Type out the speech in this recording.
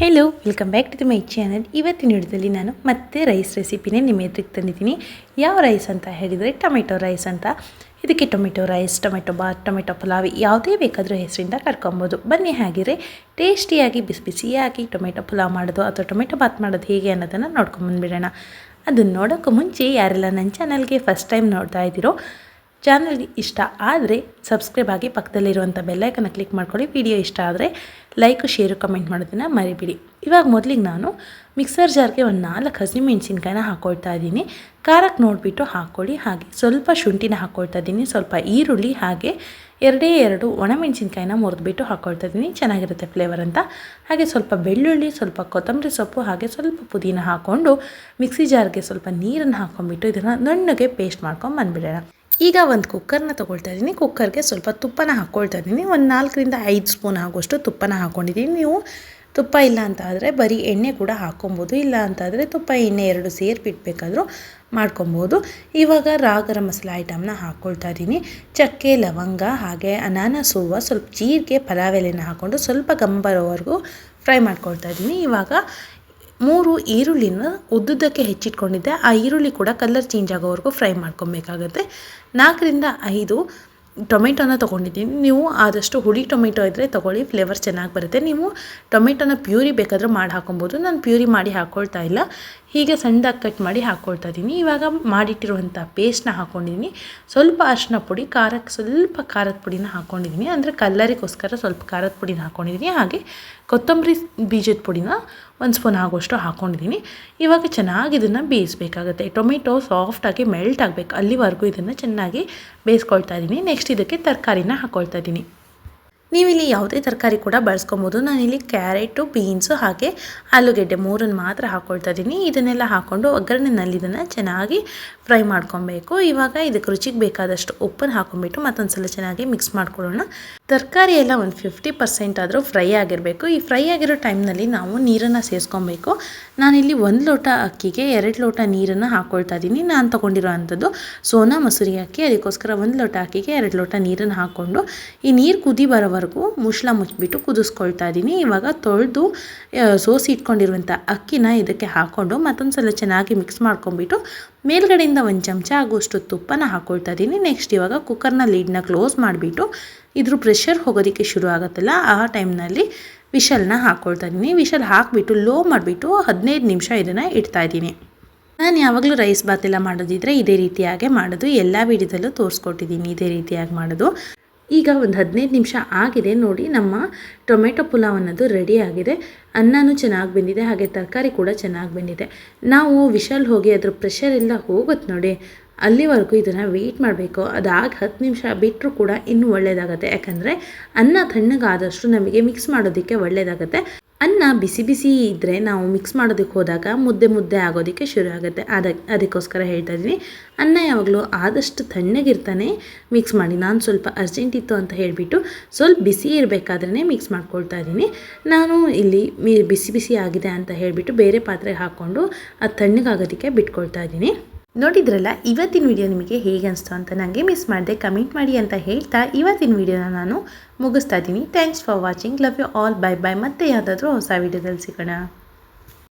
Hello welcome back to my channel ಇವತ್ತಿನ ವಿಡಿಯೋದಲ್ಲಿ ನಾನು ಮತ್ತೆ ರೈಸ್ ರೆಸಿಪಿನೇ ನಿಮ್ಮ ಎದುರಿಗೆ ತಂದಿದ್ದೀನಿ. ಯಾವ ರೈಸ್ ಅಂತ ಹೇಳಿದರೆ ಟೊಮೆಟೊ ರೈಸ್ ಅಂತ. ಇದಕ್ಕೆ tomato rice tomato Baat tomato pulao ಯಾವುದೇ ಬೇಕಾದರೂ ಹೆಸರಿಂದ ಕರ್ಕೊಬೋದು. ಬನ್ನಿ ಹಾಗಿದ್ರೆ ಟೇಸ್ಟಿಯಾಗಿ ಬಿಸಿ ಬಿಸಿಯಾಗಿ ಟೊಮೆಟೊ ಪಲಾವ್ ಮಾಡೋದು ಅಥವಾ ಟೊಮೆಟೊ ಬಾತ್ ಮಾಡೋದು ಹೇಗೆ ಅನ್ನೋದನ್ನು ನೋಡ್ಕೊಂಬಂದುಬಿಡೋಣ ಅದನ್ನು ನೋಡೋಕ್ಕೂ ಮುಂಚೆ ಯಾರೆಲ್ಲ ನನ್ನ ಚಾನಲ್ಗೆ ಫಸ್ಟ್ ಟೈಮ್ ನೋಡ್ತಾ ಇದ್ದೀರೋ ಚಾನಲ್ಗೆ ಇಷ್ಟ ಆದರೆ ಸಬ್ಸ್ಕ್ರೈಬ್ ಆಗಿ ಪಕ್ಕದಲ್ಲಿರುವಂಥ ಬೆಲ್ಲೈಕನ್ನ ಕ್ಲಿಕ್ ಮಾಡ್ಕೊಳ್ಳಿ. ವಿಡಿಯೋ ಇಷ್ಟ ಆದರೆ ಲೈಕು ಶೇರು ಕಮೆಂಟ್ ಮಾಡೋದನ್ನು ಮರಿಬಿಡಿ. ಇವಾಗ ಮೊದಲಿಗೆ ನಾನು ಮಿಕ್ಸರ್ ಜಾರ್ಗೆ ಒಂದು ನಾಲ್ಕು ಹಸಿಮೆಣ್ಸಿನ್ಕಾಯಿನ ಹಾಕ್ಕೊಳ್ತಾ ಇದ್ದೀನಿ. ಖಾರಕ್ಕೆ ನೋಡಿಬಿಟ್ಟು ಹಾಕ್ಕೊಳ್ಳಿ ಹಾಗೆ ಸ್ವಲ್ಪ ಶುಂಠಿನ ಹಾಕ್ಕೊಳ್ತಾ ಇದ್ದೀನಿ. ಸ್ವಲ್ಪ ಈರುಳ್ಳಿ ಹಾಗೆ ಎರಡೇ ಎರಡು ಒಣಮೆಣಸಿನ್ಕಾಯಿನ ಮುರಿದ್ಬಿಟ್ಟು ಹಾಕ್ಕೊಳ್ತಾ ಇದ್ದೀನಿ. ಚೆನ್ನಾಗಿರುತ್ತೆ ಫ್ಲೇವರ್ ಅಂತ. ಹಾಗೆ ಸ್ವಲ್ಪ ಬೆಳ್ಳುಳ್ಳಿ, ಸ್ವಲ್ಪ ಕೊತ್ತಂಬರಿ ಸೊಪ್ಪು, ಹಾಗೆ ಸ್ವಲ್ಪ ಪುದೀನ ಹಾಕ್ಕೊಂಡು ಮಿಕ್ಸಿ ಜಾರ್ಗೆ ಸ್ವಲ್ಪ ನೀರನ್ನು ಹಾಕ್ಕೊಂಡ್ಬಿಟ್ಟು ಇದನ್ನು ನುಣ್ಣಗೆ ಪೇಸ್ಟ್ ಮಾಡ್ಕೊಂಡು ಬಂದುಬಿಡೋಣ. ಈಗ ಒಂದು ಕುಕ್ಕರ್ನ ತೊಗೊಳ್ತಾ ಇದ್ದೀನಿ. ಕುಕ್ಕರ್ಗೆ ಸ್ವಲ್ಪ ತುಪ್ಪನ ಹಾಕ್ಕೊಳ್ತಾ ಇದ್ದೀನಿ. ಒಂದು ನಾಲ್ಕರಿಂದ ಐದು ಸ್ಪೂನ್ ಆಗುವಷ್ಟು ತುಪ್ಪನ ಹಾಕ್ಕೊಂಡಿದ್ದೀನಿ. ನೀವು ತುಪ್ಪ ಇಲ್ಲ ಅಂತ ಆದರೆ ಬರೀ ಎಣ್ಣೆ ಕೂಡ ಹಾಕ್ಕೊಬೋದು. ಇಲ್ಲ ಅಂತಾದರೆ ತುಪ್ಪ ಎಣ್ಣೆ ಎರಡು ಸೇರಿಬಿಟ್ಬೇಕಾದ್ರೂ ಮಾಡ್ಕೊಬೋದು. ಇವಾಗ ರಾಗರ ಮಸಾಲೆ ಐಟಮ್ನ ಹಾಕ್ಕೊಳ್ತಾ ಇದ್ದೀನಿ. ಚಕ್ಕೆ, ಲವಂಗ ಹಾಗೆ ಅನಾನಸ್, ಹೂವು ಸ್ವಲ್ಪ ಜೀರಿಗೆ, ಪಲಾವ್ ಎಲೆನ ಹಾಕ್ಕೊಂಡು ಸ್ವಲ್ಪ ಗಂಬರೋವರೆಗೂ ಫ್ರೈ ಮಾಡ್ಕೊಳ್ತಾ ಇದ್ದೀನಿ. ಇವಾಗ ಮೂರು ಈರುಳ್ಳಿನ ಉದ್ದುದ್ದಕ್ಕೆ ಹೆಚ್ಚಿಟ್ಕೊಂಡಿದ್ದೆ. ಆ ಈರುಳ್ಳಿ ಕೂಡ ಕಲರ್ ಚೇಂಜ್ ಆಗೋವರೆಗೂ ಫ್ರೈ ಮಾಡ್ಕೊಬೇಕಾಗುತ್ತೆ. ನಾಲ್ಕರಿಂದ ಐದು ಟೊಮೆಟೊನ ತೊಗೊಂಡಿದ್ದೀನಿ. ನೀವು ಆದಷ್ಟು ಹುಳಿ ಟೊಮೆಟೊ ಇದ್ದರೆ ತೊಗೊಳ್ಳಿ ಫ್ಲೇವರ್ ಚೆನ್ನಾಗಿ ಬರುತ್ತೆ. ನೀವು ಟೊಮೆಟೊನ ಪ್ಯೂರಿ ಬೇಕಾದರೂ ಮಾಡಿ ಹಾಕೊಬೋದು ನಾನು ಪ್ಯೂರಿ ಮಾಡಿ ಹಾಕ್ಕೊಳ್ತಾ ಇಲ್ಲ. ಹೀಗೆ ಸಣ್ಣದಾಗಿ ಕಟ್ ಮಾಡಿ ಹಾಕ್ಕೊಳ್ತಾ ಇದ್ದೀನಿ. ಇವಾಗ ಮಾಡಿಟ್ಟಿರುವಂಥ ಪೇಸ್ಟ್ನ ಹಾಕ್ಕೊಂಡಿದ್ದೀನಿ ಸ್ವಲ್ಪ ಅರಿಶಿನ ಪುಡಿ ಖಾರಕ್ಕೆ ಸ್ವಲ್ಪ ಖಾರದ ಪುಡಿನ ಹಾಕ್ಕೊಂಡಿದ್ದೀನಿ ಅಂದರೆ ಕಲ್ಲರಿಗೋಸ್ಕರ ಸ್ವಲ್ಪ ಖಾರದ ಪುಡಿನ ಹಾಕ್ಕೊಂಡಿದ್ದೀನಿ ಹಾಗೆ ಕೊತ್ತಂಬರಿ ಬೀಜದ ಪುಡಿನ ಒಂದು ಸ್ಪೂನ್ ಆಗೋಷ್ಟು ಹಾಕ್ಕೊಂಡಿದ್ದೀನಿ ಇವಾಗ ಚೆನ್ನಾಗಿ ಇದನ್ನು ಬೇಯಿಸಬೇಕಾಗುತ್ತೆ. ಟೊಮೆಟೊ ಸಾಫ್ಟಾಗಿ ಮೆಲ್ಟ್ ಆಗಬೇಕು. ಅಲ್ಲಿವರೆಗೂ ಇದನ್ನು ಚೆನ್ನಾಗಿ ಬೇಯಿಸ್ಕೊಳ್ತಾ ಇದ್ದೀನಿ. ನೆಕ್ಸ್ಟ್ ಇದಕ್ಕೆ ತರಕಾರಿನ ಹಾಕ್ಕೊಳ್ತಾ ಇದ್ದೀನಿ. ನೀವಿಲ್ಲಿ ಯಾವುದೇ ತರಕಾರಿ ಕೂಡ ಬಳಸ್ಕೊಬೋದು. ನಾನಿಲ್ಲಿ ಕ್ಯಾರೆಟು ಬೀನ್ಸು ಹಾಗೆ ಆಲೂಗೆಡ್ಡೆ ಮೂರನ್ನು ಮಾತ್ರ ಹಾಕ್ಕೊಳ್ತಾ ಇದ್ದೀನಿ. ಇದನ್ನೆಲ್ಲ ಹಾಕ್ಕೊಂಡು ಒಗ್ಗರಣೆನಲ್ಲಿ ಇದನ್ನು ಚೆನ್ನಾಗಿ ಫ್ರೈ ಮಾಡ್ಕೊಬೇಕು. ಇವಾಗ ಇದಕ್ಕೆ ರುಚಿಗೆ ಬೇಕಾದಷ್ಟು ಉಪ್ಪನ್ನು ಹಾಕ್ಕೊಂಬಿಟ್ಟು ಮತ್ತೊಂದು ಸಲ ಚೆನ್ನಾಗಿ ಮಿಕ್ಸ್ ಮಾಡ್ಕೊಳ್ಳೋಣ. ತರಕಾರಿ ಎಲ್ಲ ಒಂದು ಫಿಫ್ಟಿ ಪರ್ಸೆಂಟ್ ಆದರೂ ಫ್ರೈ ಆಗಿರಬೇಕು. ಈ ಫ್ರೈ ಆಗಿರೋ ಟೈಮ್ನಲ್ಲಿ ನಾವು ನೀರನ್ನು ಸೇರಿಸ್ಕೊಬೇಕು. ನಾನಿಲ್ಲಿ ಒಂದು ಲೋಟ ಅಕ್ಕಿಗೆ ಎರಡು ಲೋಟ ನೀರನ್ನು ಹಾಕ್ಕೊಳ್ತಾ ಇದ್ದೀನಿ. ನಾನು ತೊಗೊಂಡಿರೋ ಅಂಥದ್ದು ಸೋನಾ ಮಸೂರಿ ಅಕ್ಕಿ, ಅದಕ್ಕೋಸ್ಕರ ಒಂದು ಲೋಟ ಅಕ್ಕಿಗೆ ಎರಡು ಲೋಟ ನೀರನ್ನು ಹಾಕ್ಕೊಂಡು ಈ ನೀರು ಕುದಿ ಬರೋವರೆಗೂ ಮುಚ್ಚಳ ಮುಚ್ಚಿಬಿಟ್ಟು ಕುದಿಸ್ಕೊಳ್ತಾ ಇದ್ದೀನಿ. ಇವಾಗ ತೊಳೆದು ಸೋಸಿ ಇಟ್ಕೊಂಡಿರುವಂಥ ಅಕ್ಕಿನ ಇದಕ್ಕೆ ಹಾಕ್ಕೊಂಡು ಮತ್ತೊಂದು ಸಲ ಚೆನ್ನಾಗಿ ಮಿಕ್ಸ್ ಮಾಡ್ಕೊಂಬಿಟ್ಟು ಮೇಲ್ಗಡೆಯಿಂದ ಒಂದು ಚಮಚ ಆಗುವಷ್ಟು ತುಪ್ಪನ ಹಾಕ್ಕೊಳ್ತಾ ಇದ್ದೀನಿ. ನೆಕ್ಸ್ಟ್ ಇವಾಗ ಕುಕ್ಕರ್ನ ಲೀಡ್ನ ಕ್ಲೋಸ್ ಮಾಡಿಬಿಟ್ಟು ಇದ್ರ ಪ್ರೆಷರ್ ಹೋಗೋದಕ್ಕೆ ಶುರು ಆಗುತ್ತಲ್ಲ, ಆ ಟೈಮ್ನಲ್ಲಿ ವಿಷಲ್ನ ಹಾಕ್ಕೊಳ್ತಾ ಇದ್ದೀನಿ. ವಿಷಲ್ ಹಾಕಿಬಿಟ್ಟು ಲೋ ಮಾಡಿಬಿಟ್ಟು ಹದಿನೈದು ನಿಮಿಷ ಇದನ್ನು ಇಡ್ತಾ ಇದ್ದೀನಿ. ನಾನು ಯಾವಾಗಲೂ ರೈಸ್ ಬಾತ್ ಎಲ್ಲ ಮಾಡೋದಿದ್ರೆ ಇದೇ ರೀತಿಯಾಗೆ ಮಾಡೋದು. ಎಲ್ಲ ವಿಡಿಯೋದಲ್ಲೂ ತೋರಿಸ್ಕೊಟ್ಟಿದ್ದೀನಿ ಇದೇ ರೀತಿಯಾಗಿ ಮಾಡೋದು. ಈಗ ಒಂದು ಹದಿನೈದು ನಿಮಿಷ ಆಗಿದೆ ನೋಡಿ ನಮ್ಮ ಟೊಮೆಟೊ ಪುಲಾವ್ ಅನ್ನೋದು ರೆಡಿ ಆಗಿದೆ. ಅನ್ನನೂ ಚೆನ್ನಾಗಿ ಬಂದಿದೆ, ಹಾಗೆ ತರಕಾರಿ ಕೂಡ ಚೆನ್ನಾಗಿ ಬಂದಿದೆ. ನಾವು ವಿಶಲ್ ಹೋಗಿ ಅದ್ರ ಪ್ರೆಷರ್ ಎಲ್ಲ ಹೋಗುತ್ತೆ ನೋಡಿ, ಅಲ್ಲಿವರೆಗೂ ಇದನ್ನು ವೆಯ್ಟ್ ಮಾಡಬೇಕು. ಅದಾಗಿ ಹತ್ತು ನಿಮಿಷ ಬಿಟ್ಟರೂ ಕೂಡ ಇನ್ನೂ ಒಳ್ಳೆಯದಾಗುತ್ತೆ ಯಾಕಂದರೆ ಅನ್ನ ತಣ್ಣಗಾದಷ್ಟು ನಮಗೆ ಮಿಕ್ಸ್ ಮಾಡೋದಕ್ಕೆ ಒಳ್ಳೆಯದಾಗುತ್ತೆ ಅನ್ನ ಬಿಸಿ ಬಿಸಿ ಇದ್ದರೆ ನಾವು ಮಿಕ್ಸ್ ಮಾಡೋದಕ್ಕೆ ಹೋದಾಗ ಮುದ್ದೆ ಮುದ್ದೆ ಆಗೋದಕ್ಕೆ ಶುರು ಆಗುತ್ತೆ. ಅದಕ್ಕೆ ಅದಕ್ಕೋಸ್ಕರ ಹೇಳ್ತಾ ಇದ್ದೀನಿ. ಅನ್ನ ಯಾವಾಗಲೂ ಆದಷ್ಟು ತಣ್ಣಗಿರ್ತಾನೆ ಮಿಕ್ಸ್ ಮಾಡಿ. ನಾನು ಸ್ವಲ್ಪ ಅರ್ಜೆಂಟ್ ಇತ್ತು ಅಂತ ಹೇಳಿಬಿಟ್ಟು ಸ್ವಲ್ಪ ಬಿಸಿ ಇರಬೇಕಾದ್ರೆ ಮಿಕ್ಸ್ ಮಾಡ್ಕೊಳ್ತಾ ಇದ್ದೀನಿ. ನಾನು ಇಲ್ಲಿ ಬಿಸಿ ಬಿಸಿ ಆಗಿದೆ ಅಂತ ಹೇಳಿಬಿಟ್ಟು ಬೇರೆ ಪಾತ್ರೆಗೆ ಹಾಕ್ಕೊಂಡು ಅದು ತಣ್ಣಗಾಗೋದಕ್ಕೆ ಬಿಟ್ಕೊಳ್ತಾ ಇದ್ದೀನಿ. ನೋಡಿದ್ರಲ್ಲ, ಇವತ್ತಿನ ವಿಡಿಯೋ ನಿಮಗೆ ಹೇಗೆ ಅನಿಸ್ತು ಅಂತ ನನಗೆ ಮಿಸ್ ಮಾಡಿದೆ. ಕಮೆಂಟ್ ಮಾಡಿ ಅಂತ ಹೇಳ್ತಾ ಇವತ್ತಿನ ವಿಡಿಯೋನ ನಾನು ಮುಗಿಸ್ತಾ ಇದ್ದೀನಿ. Thanks for watching love you all bye bye ಮತ್ತೆ ಯಾವುದಾದ್ರೂ ಹೊಸ ವಿಡಿಯೋದಲ್ಲಿ ಸಿಗೋಣ.